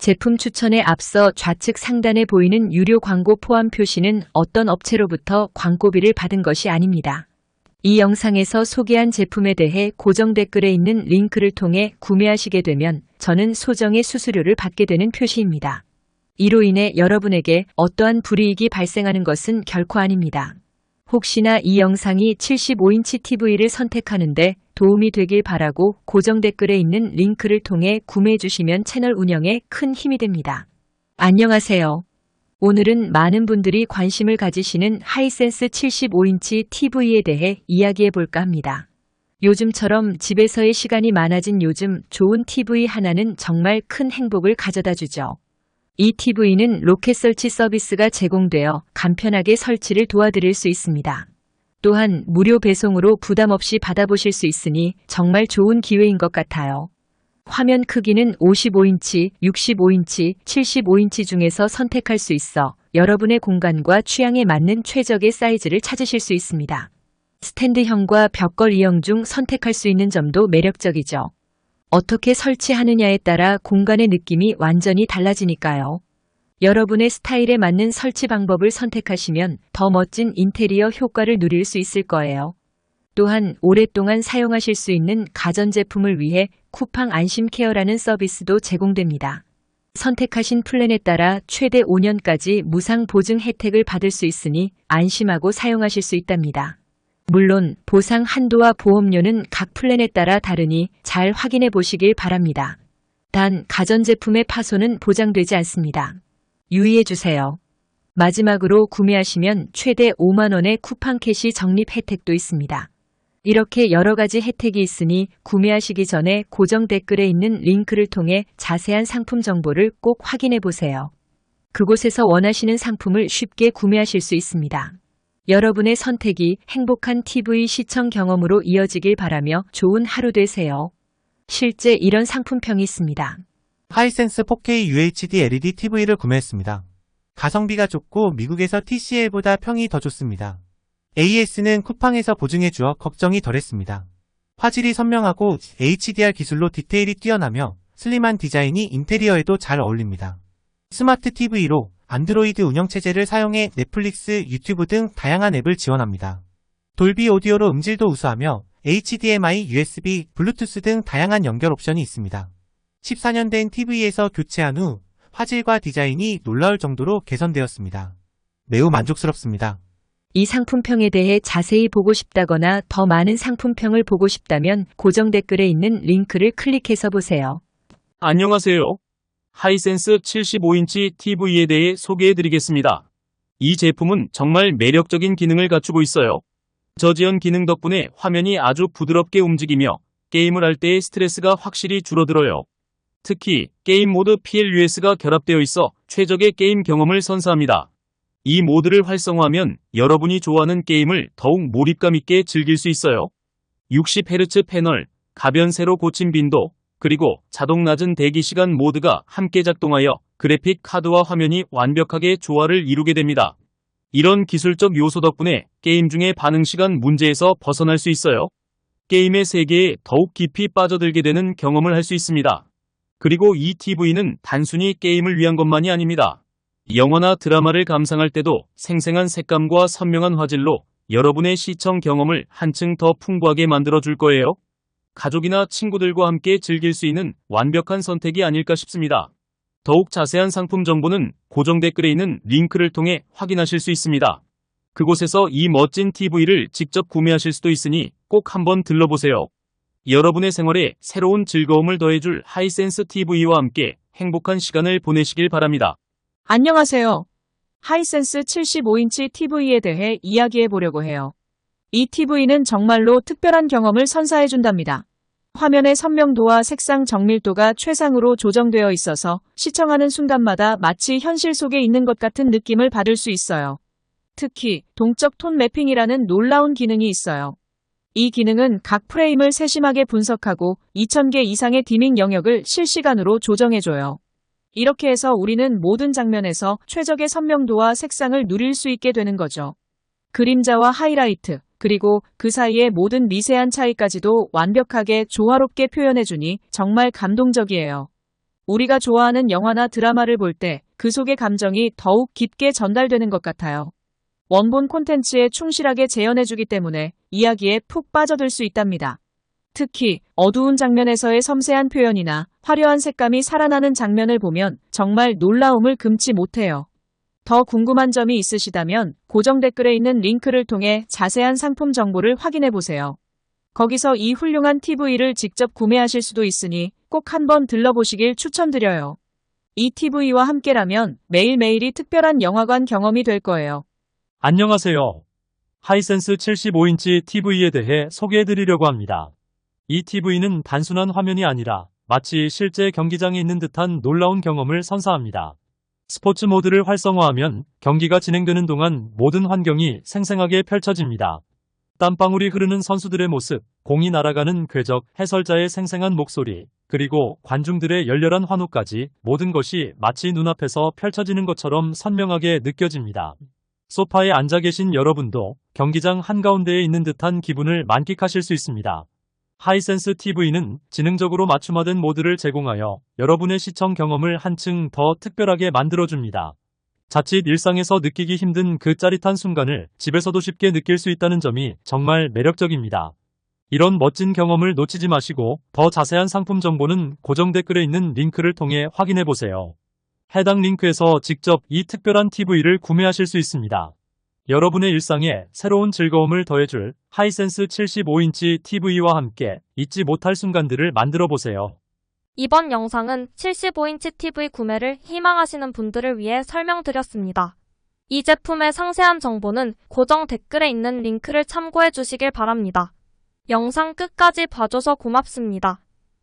제품 추천에 앞서 좌측 상단에 보이는 유료 광고 포함 표시는 어떤 업체로부터 광고비를 받은 것이 아닙니다. 이 영상에서 소개한 제품에 대해 고정 댓글에 있는 링크를 통해 구매하시게 되면 저는 소정의 수수료를 받게 되는 표시입니다. 이로 인해 여러분에게 어떠한 불이익이 발생하는 것은 결코 아닙니다. 혹시나 이 영상이 75인치 TV를 선택하는데 도움이 되길 바라고 고정 댓글에 있는 링크를 통해 구매해 주시면 채널 운영에 큰 힘이 됩니다. 안녕하세요. 오늘은 많은 분들이 관심을 가지시는 하이센스 75인치 TV에 대해 이야기해 볼까 합니다. 요즘처럼 집에서의 시간이 많아진 요즘 좋은 TV 하나는 정말 큰 행복을 가져다 주죠. 이 TV는 로켓 설치 서비스가 제공되어 간편하게 설치를 도와드릴 수 있습니다. 또한 무료 배송으로 부담 없이 받아보실 수 있으니 정말 좋은 기회인 것 같아요. 화면 크기는 55인치, 65인치, 75인치 중에서 선택할 수 있어 여러분의 공간과 취향에 맞는 최적의 사이즈를 찾으실 수 있습니다. 스탠드형과 벽걸 이형 중 선택할 수 있는 점도 매력적이죠. 어떻게 설치하느냐에 따라 공간의 느낌이 완전히 달라지니까요. 여러분의 스타일에 맞는 설치 방법을 선택하시면 더 멋진 인테리어 효과를 누릴 수 있을 거예요. 또한 오랫동안 사용하실 수 있는 가전제품을 위해 쿠팡 안심 케어라는 서비스도 제공됩니다. 선택하신 플랜에 따라 최대 5년까지 무상 보증 혜택을 받을 수 있으니 안심하고 사용하실 수 있답니다. 물론 보상 한도와 보험료는 각 플랜에 따라 다르니 잘 확인해 보시길 바랍니다. 단 가전제품의 파손은 보장되지 않습니다. 유의해 주세요. 마지막으로 구매하시면 최대 5만원의 쿠팡 캐시 적립 혜택도 있습니다. 이렇게 여러 가지 혜택이 있으니 구매하시기 전에 고정 댓글에 있는 링크를 통해 자세한 상품 정보를 꼭 확인해 보세요. 그곳에서 원하시는 상품을 쉽게 구매하실 수 있습니다. 여러분의 선택이 행복한 TV 시청 경험으로 이어지길 바라며 좋은 하루 되세요. 실제 이런 상품평이 있습니다. 하이센스 4K UHD LED TV를 구매했습니다. 가성비가 좋고 미국에서 TCL보다 평이 더 좋습니다. AS는 쿠팡에서 보증해 주어 걱정이 덜했습니다. 화질이 선명하고 HDR 기술로 디테일이 뛰어나며 슬림한 디자인이 인테리어에도 잘 어울립니다. 스마트 TV로 안드로이드 운영체제를 사용해 넷플릭스, 유튜브 등 다양한 앱을 지원합니다. 돌비 오디오로 음질도 우수하며 HDMI, USB, 블루투스 등 다양한 연결 옵션이 있습니다. 14년 된 TV에서 교체한 후 화질과 디자인이 놀라울 정도로 개선되었습니다. 매우 만족스럽습니다. 이 상품평에 대해 자세히 보고 싶다거나 더 많은 상품평을 보고 싶다면 고정 댓글에 있는 링크를 클릭해서 보세요. 안녕하세요. 하이센스 75인치 TV에 대해 소개해드리겠습니다. 이 제품은 정말 매력적인 기능을 갖추고 있어요. 저지연 기능 덕분에 화면이 아주 부드럽게 움직이며 게임을 할 때의 스트레스가 확실히 줄어들어요. 특히 게임 모드 PLUS가 결합되어 있어 최적의 게임 경험을 선사합니다. 이 모드를 활성화하면 여러분이 좋아하는 게임을 더욱 몰입감 있게 즐길 수 있어요. 60Hz 패널, 가변 세로 고침 빈도, 그리고 자동 낮은 대기 시간 모드가 함께 작동하여 그래픽 카드와 화면이 완벽하게 조화를 이루게 됩니다. 이런 기술적 요소 덕분에 게임 중의 반응 시간 문제에서 벗어날 수 있어요. 게임의 세계에 더욱 깊이 빠져들게 되는 경험을 할 수 있습니다. 그리고 이 TV는 단순히 게임을 위한 것만이 아닙니다. 영화나 드라마를 감상할 때도 생생한 색감과 선명한 화질로 여러분의 시청 경험을 한층 더 풍부하게 만들어 줄 거예요. 가족이나 친구들과 함께 즐길 수 있는 완벽한 선택이 아닐까 싶습니다. 더욱 자세한 상품 정보는 고정 댓글에 있는 링크를 통해 확인하실 수 있습니다. 그곳에서 이 멋진 TV를 직접 구매하실 수도 있으니 꼭 한번 들러보세요. 여러분의 생활에 새로운 즐거움을 더해줄 하이센스 TV와 함께 행복한 시간을 보내시길 바랍니다. 안녕하세요. 하이센스 75인치 TV에 대해 이야기해 보려고 해요. 이 TV는 정말로 특별한 경험을 선사해 준답니다. 화면의 선명도와 색상 정밀도가 최상으로 조정되어 있어서 시청하는 순간마다 마치 현실 속에 있는 것 같은 느낌을 받을 수 있어요. 특히 동적 톤 매핑이라는 놀라운 기능이 있어요. 이 기능은 각 프레임을 세심하게 분석하고 2000개 이상의 디밍 영역을 실시간으로 조정해줘요. 이렇게 해서 우리는 모든 장면에서 최적의 선명도와 색상을 누릴 수 있게 되는 거죠. 그림자와 하이라이트, 그리고 그 사이의 모든 미세한 차이까지도 완벽하게 조화롭게 표현해주니 정말 감동적이에요. 우리가 좋아하는 영화나 드라마를 볼 때 그 속의 감정이 더욱 깊게 전달되는 것 같아요. 원본 콘텐츠에 충실하게 재현해주기 때문에 이야기에 푹 빠져들 수 있답니다. 특히 어두운 장면에서의 섬세한 표현이나 화려한 색감이 살아나는 장면을 보면 정말 놀라움을 금치 못해요. 더 궁금한 점이 있으시다면 고정 댓글에 있는 링크를 통해 자세한 상품 정보를 확인해 보세요. 거기서 이 훌륭한 TV를 직접 구매하실 수도 있으니 꼭 한번 들러보시길 추천드려요. 이 TV와 함께라면 매일매일이 특별한 영화관 경험이 될 거예요. 안녕하세요. 하이센스 75인치 TV에 대해 소개해드리려고 합니다. 이 TV는 단순한 화면이 아니라 마치 실제 경기장에 있는 듯한 놀라운 경험을 선사합니다. 스포츠 모드를 활성화하면 경기가 진행되는 동안 모든 환경이 생생하게 펼쳐집니다. 땀방울이 흐르는 선수들의 모습, 공이 날아가는 궤적, 해설자의 생생한 목소리, 그리고 관중들의 열렬한 환호까지 모든 것이 마치 눈앞에서 펼쳐지는 것처럼 선명하게 느껴집니다. 소파에 앉아 계신 여러분도 경기장 한가운데에 있는 듯한 기분을 만끽하실 수 있습니다. 하이센스 TV는 지능적으로 맞춤화된 모드를 제공하여 여러분의 시청 경험을 한층 더 특별하게 만들어줍니다. 자칫 일상에서 느끼기 힘든 그 짜릿한 순간을 집에서도 쉽게 느낄 수 있다는 점이 정말 매력적입니다. 이런 멋진 경험을 놓치지 마시고 더 자세한 상품 정보는 고정 댓글에 있는 링크를 통해 확인해 보세요. 해당 링크에서 직접 이 특별한 TV를 구매하실 수 있습니다. 여러분의 일상에 새로운 즐거움을 더해줄 하이센스 75인치 TV와 함께 잊지 못할 순간들을 만들어 보세요. 이번 영상은 75인치 TV 구매를 희망하시는 분들을 위해 설명드렸습니다. 이 제품의 상세한 정보는 고정 댓글에 있는 링크를 참고해 주시길 바랍니다. 영상 끝까지 봐줘서 고맙습니다.